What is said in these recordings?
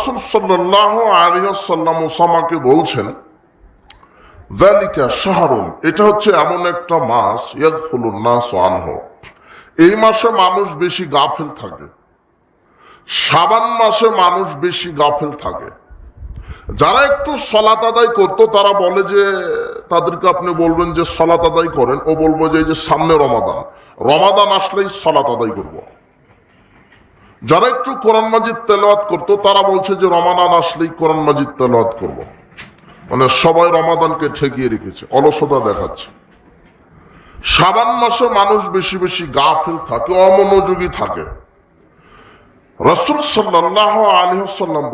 রাসুল সাল্লাহ আলিয়াল্লাম ওসামাকে বলছেন ভ্যালিকা এটা হচ্ছে এমন একটা মাস এই মাসে মানুষ বেশি গাফেল থাকে। সাবান মাসে মানুষ বেশি গাফেল থাকে। যারা একটু সলাত আদায় করতো, তারা বলে যে, তাদেরকে আপনি বলবেন যে সলাত আদায় করেন, ও বলব যে সামনে রমাদান। রমাদান আসলেই সলাত আদায় করব। যারা একটু কোরআন মাজিদ তেলাওয়াত করতো, তারা বলছে যে রমাদান আসলেই কোরআন মাজিদ তেলাওয়াত করব। মানে সবাই রমাদানকে ঠেকিয়ে রেখেছে, অলসতা দেখাচ্ছে। সাবান মাসে মানুষ বেশি বেশি গাফিল থাকে, অমনোযোগী থাকে। রসুল সাল্লাহ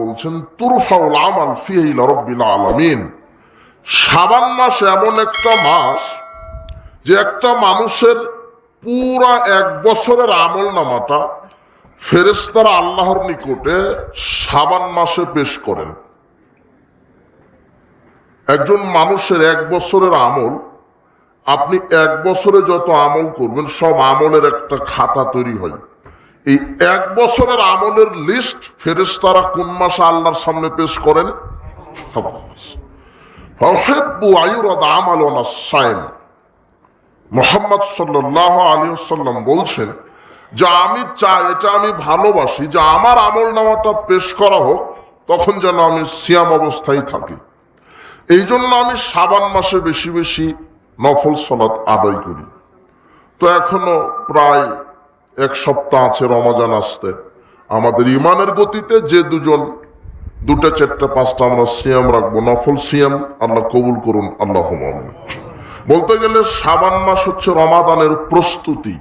বলছেন, তুরফাউল আমাল ফিহিল রব্বিল আলামিন। সাবান মাস এমন একটা মাস যে একটা মানুষের পুরা এক বছরের আমল নামাটা ফেরেস্তারা আল্লাহর নিকটে সাবান মাসে পেশ করেন। একজন মানুষের এক বছরের আমল, আপনি এক বছরে যত আমল করবেন, সব আমলের একটা খাতা তৈরি হয়। এই এক বছরের আমলের লিস্ট ফেরেস্তারা কোন মাসে আল্লাহর সামনে পেশ করেন? মোহাম্মদ সাল্লাহ আলী সাল্লাম বলছেন যে আমি চাই, এটা আমি ভালোবাসি, যে আমার আমল নামাটা পেশ করা হোক, তখন যেন আমি সিয়াম অবস্থায় থাকি। এই জন্য আমি সাবান মাসে বেশি বেশি নফল সলাৎ আদায় করি। তো এখনও প্রায় এক সপ্তাহ আছে রমাজান আসতে। আমাদের ইমানের গতিতে যে দুজন, দুটা, চারটা, পাঁচটা আমরা সিয়াম রাখব, নফল সিয়াম আল্লাহ কবুল করুন, আল্লাহ বলতে গেলে সাবান মাস হচ্ছে রমাদানের প্রস্তুতি।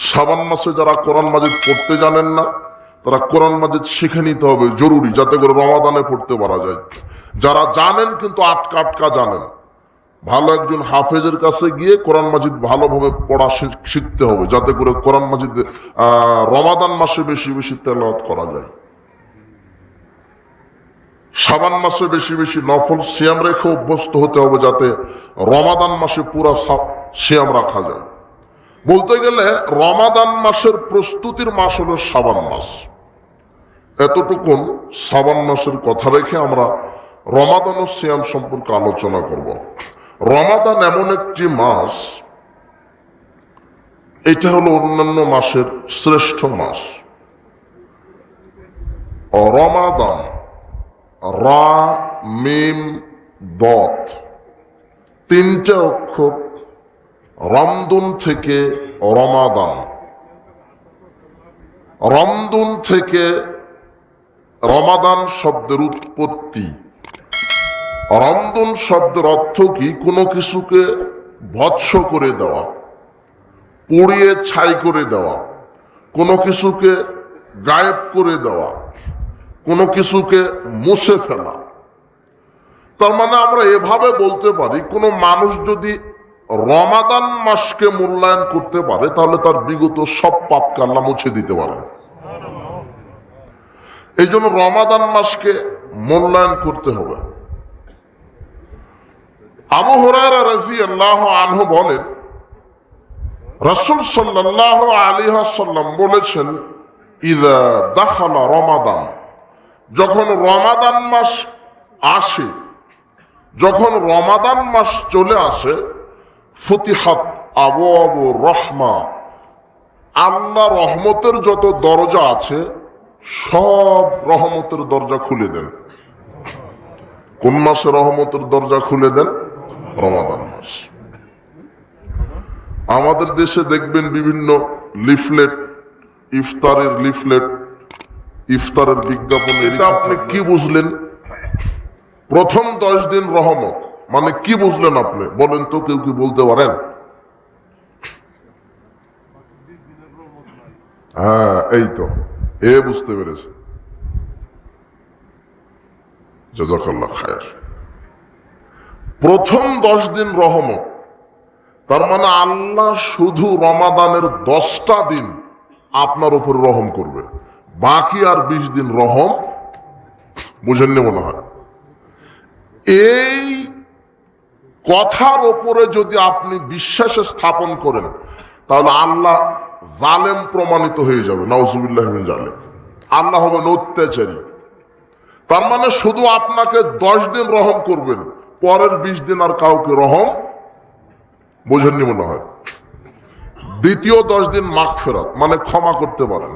সাবান মাসে যারা কোরআন মাজিদ পড়তে জানেন না, তারা কোরআন মাজিদ শিখে নিতে হবে, জরুরি, যাতে করে রমাদানে পড়তে পারা যায়। যারা জানেন কিন্তু আটকা আটকা জানেন। ভালো একজন হাফেজের কাছে গিয়ে কোরআন মাজিদ ভালোভাবে পড়া শিখ- শিখতে হবে, যাতে করে কোরআন মাজিদ রমাদান মাসে বেশি বেশি তেলাওয়াত করা যায়। সাবান মাসে বেশি বেশি নফল সিয়াম রেখে অভ্যস্ত হতে হবে, যাতে রমাদান মাসে পুরা সিয়াম রাখা যায়। বলতে গেলে রমাদান মাসের প্রস্তুতির মাস হলো সাবান মাস। এতটুকুন সাবান মাসের কথা রেখে আমরা রমাদান ও সিয়াম সম্পর্কে আলোচনা করব। রমাদান এমন একটি মাস, এটা হলো অন্যান্য মাসের শ্রেষ্ঠ মাস। রমাদান, রা, মিম, দত, তিনটে অক্ষর রমদুন থেকে রমাদান। রমদুন থেকে রমাদান শব্দের উৎপত্তি। রমদুন শব্দের অর্থ কি? কোনো কিছুকে ভৎস করে দেওয়া, পুড়িয়ে ছাই করে দেওয়া, কোনো কিছুকে গায়েব করে দেওয়া, কোনো কিছুকে মুছে ফেলা। তার মানে আমরা এভাবে বলতে পারি, কোনো মানুষ যদি রমাদান মাসকে মূল্যায়ন করতে পারে, তাহলে তার বিগত সব পাপকে আল্লাহ মুছে দিতে পারে। এই জন্য রমাদান মাসকে মূল্যায়ন করতে হবে। আবু হরারা রাজি আল্লাহ আনহু বলেন, রসুল সাল্লাহ আলিহাসাল্লাম বলেছেন, ইদা দাখালা রমাদান। যখন রমাদান মাস আসে, যখন রমাদান মাস চলে আসে ফতিহাত আবু রহমা। আল্লাহ রহমতের যত দরজা আছে সব রহমতের দরজা খুলে দেন। কোন মাসে রহমতের দরজা খুলে দেন? রমাদান মাস। আমাদের দেশে দেখবেন বিভিন্ন লিফলেট ইফতারের লিফলেট ইফতারের বিজ্ঞাপন এটা আপনি কি বুঝলেন? প্রথম দশ দিন রহমত। মানে কি বুঝলেন আপনি? বলেন তো কেউ কি বলতে পারেন? হ্যাঁ এই তো। এ বুঝতে পেরেছে। প্রথম দশ দিন রহমত। তার মানে আল্লাহ শুধু রমাদানের দশটা দিন আপনার উপর রহম করবে। বাকি আর বিশ দিন রহম বুঝেননি মনে হয়। এই কথার ওপরে যদি আপনি বিশ্বাসে স্থাপন করেন, তাহলে আল্লাহ জালেম প্রমাণিত হয়ে যাবে। নওজুবিল্লাহ জালেম আল্লাহ হবেন অত্যাচারী। তার মানে শুধু আপনাকে দশ দিন রহম করবেন, পরের বিশ দিন আর কাউকে রহম বোঝেননি মনে হয়। দ্বিতীয় দশ দিন মাখ ফেরত মানে ক্ষমা করতে পারেন।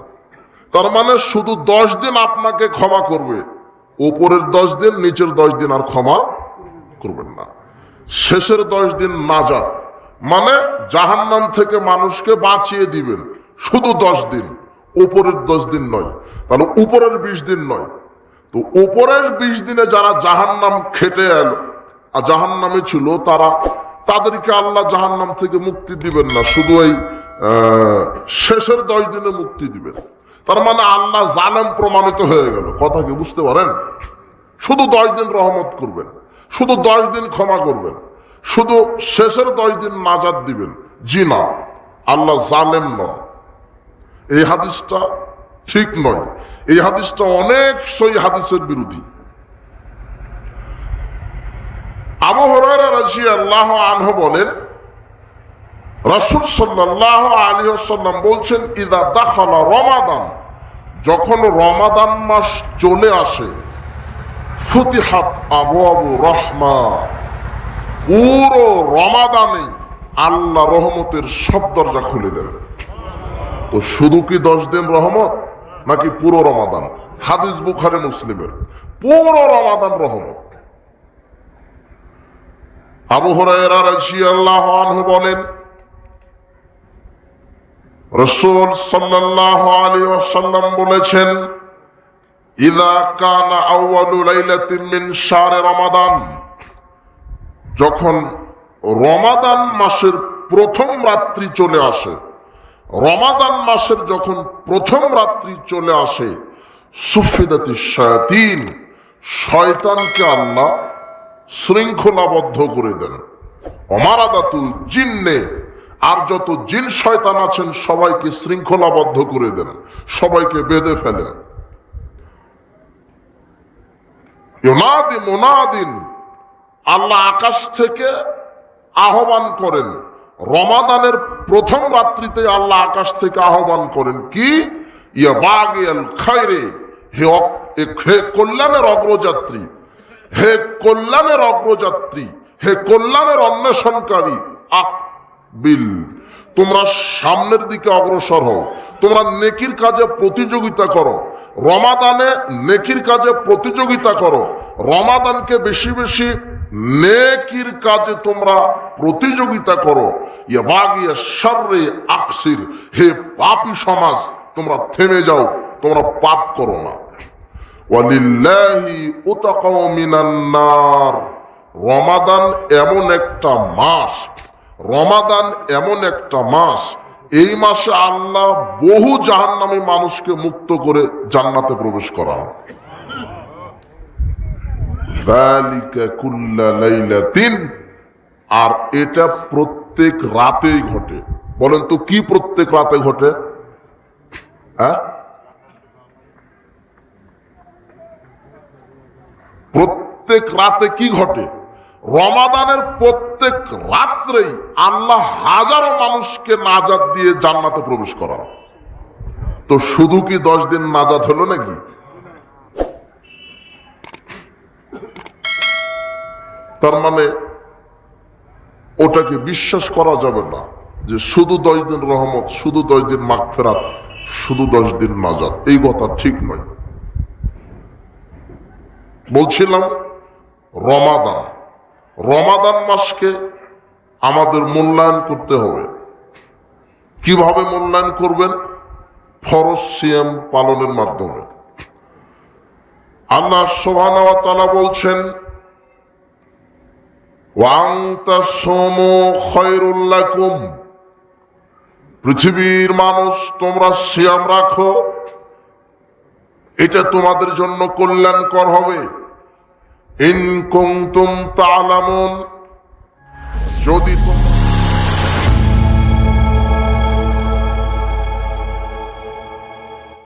তার মানে শুধু দশ দিন আপনাকে ক্ষমা করবে উপরের দশ দিন, নিচের দশ দিন আর ক্ষমা করবেন না। শেষের দশ দিন নাজাত। মানে জাহান্নাম থেকে মানুষকে বাঁচিয়ে দিবেন। শুধু দশ দিন, উপরের দশ দিন নয়, তাহলে উপরের বিশ দিন নয়। তো উপরের বিশ দিনে যারা জাহান্নাম খেটে এলো, আর জাহান্নামে ছিল তারা, তাদেরকে আল্লাহ জাহান্নাম থেকে মুক্তি দিবেন না, শুধু এই শেষের দশ দিনে মুক্তি দিবেন। তার মানে আল্লাহ জালেম প্রমাণিত হয়ে গেল। কথা কি বুঝতে পারেন? শুধু দশ দিন রহমত করবেন। শুধু দশ দিন ক্ষমা করবেন। শুধু শেষের দশ দিন নাজাদ দিবেন। জি না, আল্লাহ জালেম নন এই হাদিসটা ঠিক নয়। এই হাদিসটা অনেক সই হাদিসের বিরোধী। আবু হরাইরা রাদিয়াল্লাহু আনহু বলেন, রাসূল সাল্লাল্লাহু আলাইহি ওয়াসাল্লাম বলছেন, ইদা দাখালা রমাদান। যখন রমাদান মাস চলে আসে আবু রহমা। পুরো আল্লাহ রহমতের সব দরজা খুলে দেন। তো শুধু কি দশ দিন রহমত, নাকি পুরো রমাদান? হাদিস বুখারে মুসলিমের। পুরো রমাদান রহমত। আবু বলেন বলেছেন ইদা কানা আউয়ালু লাইলাতিন মিন শাহরি রমাদান যখন রমাদান মাসের প্রথম রাত্রি চলে আসে, রমাদান মাসের যখন প্রথম রাত্রি চলে আসে, সুফিদাতি শায়াতিন, শয়তানকে আল্লাহ শৃঙ্খলাবদ্ধ করে দেন। অমারাদাতুল জিন্নে, আর যত জিন শয়তান আছেন সবাইকে শৃঙ্খলাবদ্ধ করে দেন, সবাইকে বেঁধে ফেলেন। ইউনাদি মোনাদিন। আল্লাহ আকাশ থেকে আহ্বান করেন। রমাদানের প্রথম রাত্রিতে আল্লাহ আকাশ থেকে আহ্বান করেন, কি? হে হে কল্যাণের অগ্রযাত্রী। হে কল্যাণের অগ্রযাত্রী। হে কল্যাণের অন্বেষণকারী। আকবিল। তোমরা সামনের দিকে অগ্রসর হও। তোমরা নেকির কাজে প্রতিযোগিতা করো। রমাদানে নেকির কাজে প্রতিযোগিতা করো। রমাদানকে বেশি বেশি নেকির কাজে তোমরা প্রতিযোগিতা করো। ইয়া আকসির, হে পাপি সমাজ, তোমরা থেমে যাও, তোমরা পাপ করো না। রমাদান এমন একটা মাস, রমাদান এমন একটা মাস এই মাসে আল্লাহ বহু জাহান্নামী মানুষকে মুক্ত করে জান্নাতে প্রবেশ করান। আর এটা প্রত্যেক রাতেই ঘটে। বলেন তো, কি প্রত্যেক রাতে ঘটে? হ্যাঁ? প্রত্যেক রাতে কি ঘটে? রমাদানের প্রত্যেক রাত্রেই আল্লাহ হাজারো মানুষকে নাজাদ দিয়ে জান্নাতে প্রবেশ করান। তো শুধু কি দশ দিন নাজাদ হলো নাকি? তার মানে ওটাকে বিশ্বাস করা যাবে না যে শুধু দশ দিন রহমত, শুধু দশ দিন মাঘ ফেরাত শুধু দশ দিন নাজাদ এই কথা ঠিক নয়। বলছিলাম রমাদান। রমাদান মাসকে আমাদের মূল্যায়ন করতে হবে। কীভাবে মূল্যায়ন করবেন? ফরজ সিয়াম পালনের মাধ্যমে। আল্লাহ সোহানা বলছেন পৃথিবীর মানুষ, তোমরা সিয়াম রাখো। এটা তোমাদের জন্য কল্যাণকর হবে। ইন কুনতুম তা'লামুন যদি তোমরা